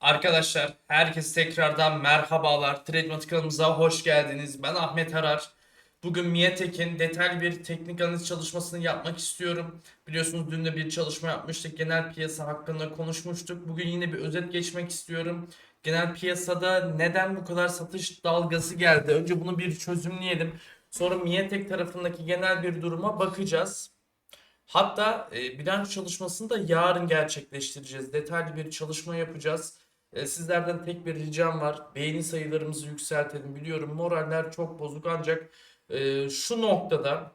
Arkadaşlar herkes tekrardan merhabalar. Tradematik kanalımıza hoş geldiniz. Ben Ahmet Arar. Bugün Miatek'in detaylı bir teknik analiz çalışmasını yapmak istiyorum. Biliyorsunuz dün de bir çalışma yapmıştık. Genel piyasa hakkında konuşmuştuk. Bugün yine bir özet geçmek istiyorum. Genel piyasada neden bu kadar satış dalgası geldi? Önce bunu bir çözümleyelim. Sonra Miatek tarafındaki genel bir duruma bakacağız. Hatta e, bilanço çalışmasını da yarın gerçekleştireceğiz. Detaylı bir çalışma yapacağız. E, sizlerden tek bir ricam var. Beğeni sayılarımızı yükseltelim. Biliyorum moraller çok bozuk ancak e, şu noktada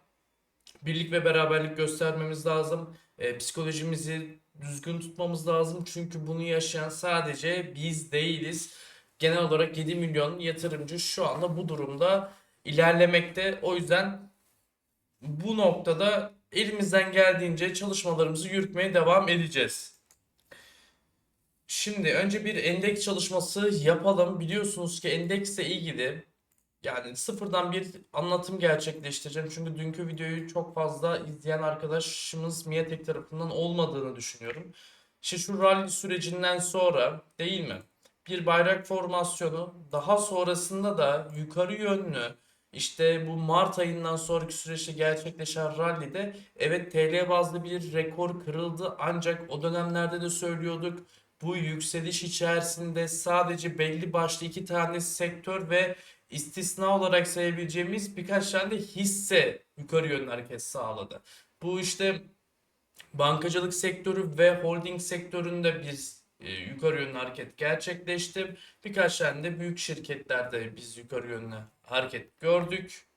birlik ve beraberlik göstermemiz lazım. E, psikolojimizi düzgün tutmamız lazım. Çünkü bunu yaşayan sadece biz değiliz. Genel olarak 7 milyon yatırımcı şu anda bu durumda ilerlemekte. O yüzden bu noktada elimizden geldiğince çalışmalarımızı yürütmeye devam edeceğiz. Şimdi önce bir endeks çalışması yapalım. Biliyorsunuz ki endeksle ilgili yani sıfırdan bir anlatım gerçekleştireceğim. Çünkü dünkü videoyu çok fazla izleyen arkadaşımız Miatek tarafından olmadığını düşünüyorum. İşte şu rally sürecinden sonra değil mi? Bir bayrak formasyonu daha sonrasında da yukarı yönlü işte bu Mart ayından sonraki süreçte gerçekleşen rallide evet TL bazlı bir rekor kırıldı ancak o dönemlerde de söylüyorduk bu yükseliş içerisinde sadece belli başlı iki tane sektör ve istisna olarak sayabileceğimiz birkaç tane de hisse yukarı yönlü hareket sağladı. Bu işte bankacılık sektörü ve holding sektöründe biz e, yukarı yönlü hareket gerçekleşti. Birkaç tane de büyük şirketlerde biz yukarı yönlü hareket gördük.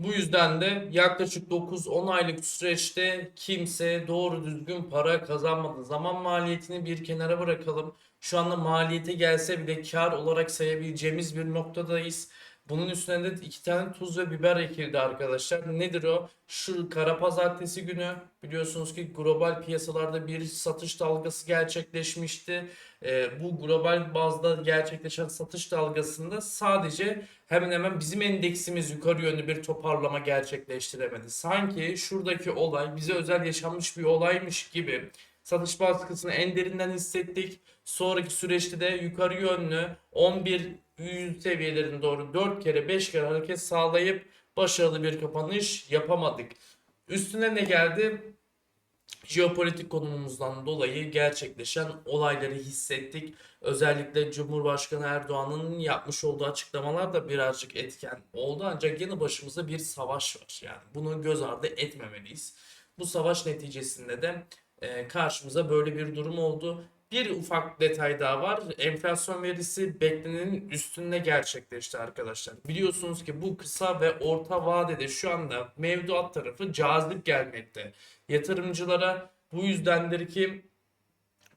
Bu yüzden de yaklaşık 9-10 aylık süreçte kimse doğru düzgün para kazanmadı. Zaman maliyetini bir kenara bırakalım. Şu anda maliyete gelse bile kar olarak sayabileceğimiz bir noktadayız. Bunun üstüne de iki tane tuz ve biber ekildi arkadaşlar. Nedir o? Şu kara pazartesi günü biliyorsunuz ki global piyasalarda bir satış dalgası gerçekleşmişti. Ee, bu global bazda gerçekleşen satış dalgasında sadece hemen hemen bizim endeksimiz yukarı yönlü bir toparlama gerçekleştiremedi. Sanki şuradaki olay bize özel yaşanmış bir olaymış gibi satış baskısını en derinden hissettik. Sonraki süreçte de yukarı yönlü 11 100 seviyelerine doğru 4 kere 5 kere hareket sağlayıp başarılı bir kapanış yapamadık. Üstüne ne geldi? Jeopolitik konumumuzdan dolayı gerçekleşen olayları hissettik. Özellikle Cumhurbaşkanı Erdoğan'ın yapmış olduğu açıklamalar da birazcık etken oldu. Ancak yanı başımızda bir savaş var. Yani bunu göz ardı etmemeliyiz. Bu savaş neticesinde de e, karşımıza böyle bir durum oldu. Bir ufak detay daha var. Enflasyon verisi beklenenin üstünde gerçekleşti arkadaşlar. Biliyorsunuz ki bu kısa ve orta vadede şu anda mevduat tarafı cazip gelmekte. Yatırımcılara bu yüzdendir ki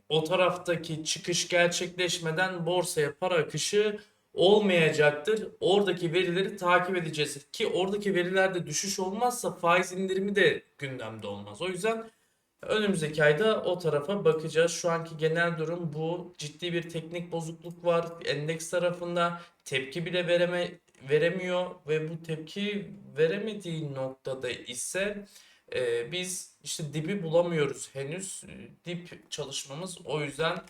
o taraftaki çıkış gerçekleşmeden borsaya para akışı olmayacaktır. Oradaki verileri takip edeceğiz ki oradaki verilerde düşüş olmazsa faiz indirimi de gündemde olmaz. O yüzden Önümüzdeki ayda o tarafa bakacağız. Şu anki genel durum bu. Ciddi bir teknik bozukluk var. Endeks tarafında tepki bile vereme, veremiyor ve bu tepki veremediği noktada ise e, biz işte dibi bulamıyoruz henüz. Dip çalışmamız o yüzden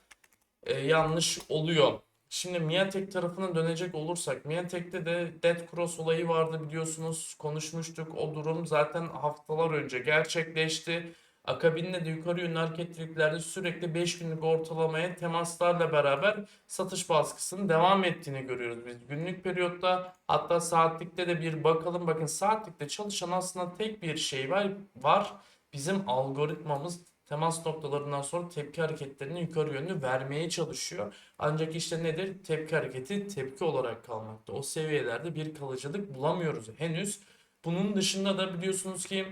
e, yanlış oluyor. Şimdi Miatek tarafına dönecek olursak Miatek'te de Dead Cross olayı vardı biliyorsunuz konuşmuştuk. O durum zaten haftalar önce gerçekleşti. Akabinde de yukarı yönlü hareketliliklerde sürekli 5 günlük ortalamaya temaslarla beraber satış baskısının devam ettiğini görüyoruz biz günlük periyotta. Hatta saatlikte de bir bakalım. Bakın saatlikte çalışan aslında tek bir şey var. var. Bizim algoritmamız temas noktalarından sonra tepki hareketlerini yukarı yönlü vermeye çalışıyor. Ancak işte nedir? Tepki hareketi tepki olarak kalmakta. O seviyelerde bir kalıcılık bulamıyoruz henüz. Bunun dışında da biliyorsunuz ki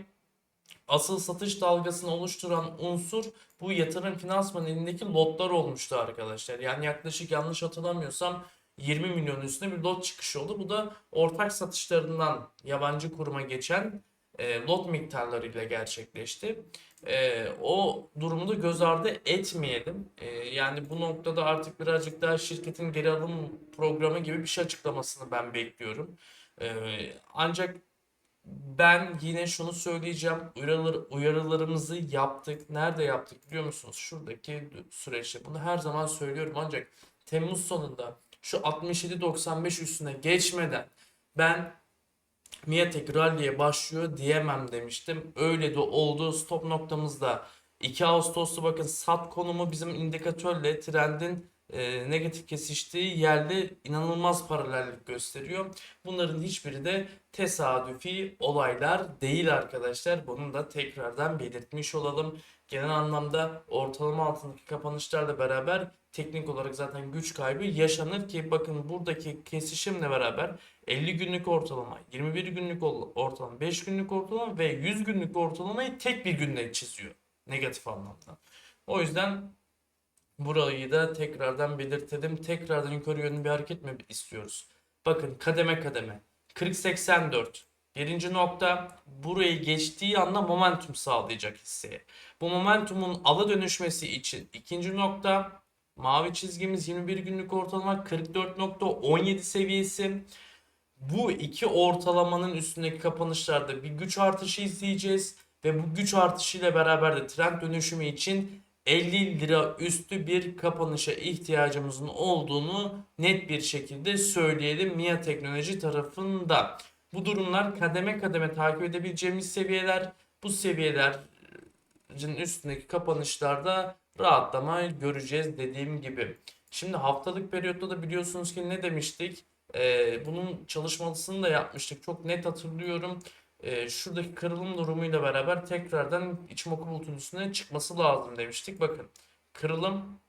asıl satış dalgasını oluşturan unsur bu yatırım finansman elindeki lotlar olmuştu arkadaşlar. Yani yaklaşık yanlış hatırlamıyorsam 20 milyon üstünde bir lot çıkışı oldu. Bu da ortak satışlarından yabancı kuruma geçen e, lot miktarlarıyla gerçekleşti. E, o durumu da göz ardı etmeyelim. E, yani bu noktada artık birazcık daha şirketin geri alım programı gibi bir şey açıklamasını ben bekliyorum. E, ancak Ben yine şunu söyleyeceğim. Uyarılar, uyarılarımızı yaptık. Nerede yaptık biliyor musunuz? Şuradaki süreçte. Bunu her zaman söylüyorum ancak Temmuz sonunda şu 67-95 üstüne geçmeden ben Miatek rally'e başlıyor diyemem demiştim. Öyle de oldu. Stop noktamızda 2 Ağustos'ta bakın sat konumu bizim indikatörle trendin e, negatif kesiştiği yerde inanılmaz paralellik gösteriyor. Bunların hiçbiri de tesadüfi olaylar değil arkadaşlar. Bunu da tekrardan belirtmiş olalım. Genel anlamda ortalama altındaki kapanışlarla beraber teknik olarak zaten güç kaybı yaşanır ki bakın buradaki kesişimle beraber 50 günlük ortalama, 21 günlük ortalama, 5 günlük ortalama ve 100 günlük ortalamayı tek bir günde çiziyor negatif anlamda. O yüzden burayı da tekrardan belirtelim. Tekrardan yukarı yönlü bir hareket mi istiyoruz? Bakın kademe kademe. 40-84. Birinci nokta burayı geçtiği anda momentum sağlayacak hisseye. Bu momentumun ala dönüşmesi için ikinci nokta mavi çizgimiz 21 günlük ortalama 44.17 seviyesi. Bu iki ortalamanın üstündeki kapanışlarda bir güç artışı izleyeceğiz ve bu güç artışıyla beraber de trend dönüşümü için 50 lira üstü bir kapanışa ihtiyacımızın olduğunu net bir şekilde söyleyelim MIA Teknoloji tarafında. Bu durumlar kademe kademe takip edebileceğimiz seviyeler. Bu seviyelerin üstündeki kapanışlarda rahatlama göreceğiz dediğim gibi. Şimdi haftalık periyotta da biliyorsunuz ki ne demiştik? Ee, bunun çalışmasını da yapmıştık. Çok net hatırlıyorum. Ee, şuradaki kırılım durumuyla beraber tekrardan Ichimoku bulutun üstüne çıkması lazım demiştik. Bakın kırılım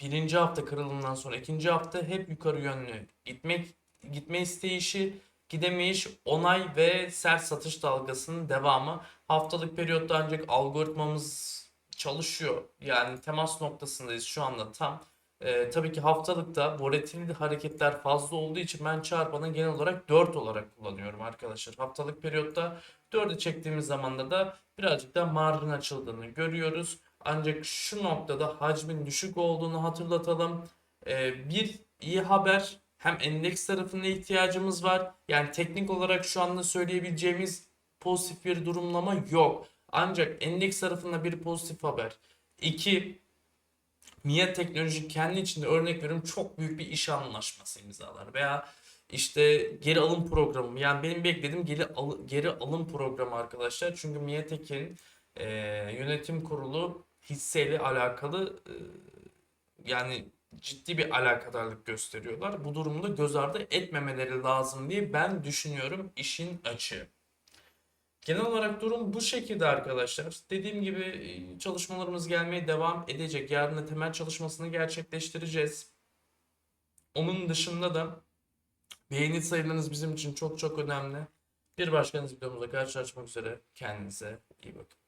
birinci hafta kırılımdan sonra ikinci hafta hep yukarı yönlü gitmek gitme isteyişi gidemeyiş onay ve sert satış dalgasının devamı haftalık periyotta ancak algoritmamız çalışıyor. Yani temas noktasındayız şu anda tam. E, tabii ki haftalıkta volatil hareketler fazla olduğu için ben çarpanı genel olarak 4 olarak kullanıyorum arkadaşlar. Haftalık periyotta 4'ü çektiğimiz zamanda da birazcık da marjın açıldığını görüyoruz. Ancak şu noktada hacmin düşük olduğunu hatırlatalım. E, bir iyi haber hem endeks tarafında ihtiyacımız var. Yani teknik olarak şu anda söyleyebileceğimiz pozitif bir durumlama yok. Ancak endeks tarafında bir pozitif haber. 2 Niye teknoloji kendi içinde örnek veriyorum çok büyük bir iş anlaşması imzalar veya işte geri alım programı yani benim beklediğim geri, al, geri alım programı arkadaşlar çünkü Miyetek'in e, yönetim kurulu hisseyle alakalı e, yani ciddi bir alakadarlık gösteriyorlar. Bu durumda göz ardı etmemeleri lazım diye ben düşünüyorum işin açığı. Genel olarak durum bu şekilde arkadaşlar. Dediğim gibi e, çalışmalarımız gelmeye devam edecek. Yarın da temel çalışmasını gerçekleştireceğiz. Onun dışında da beğeni sayılarınız bizim için çok çok önemli. Bir başka videomuzda karşılaşmak üzere. Kendinize iyi bakın.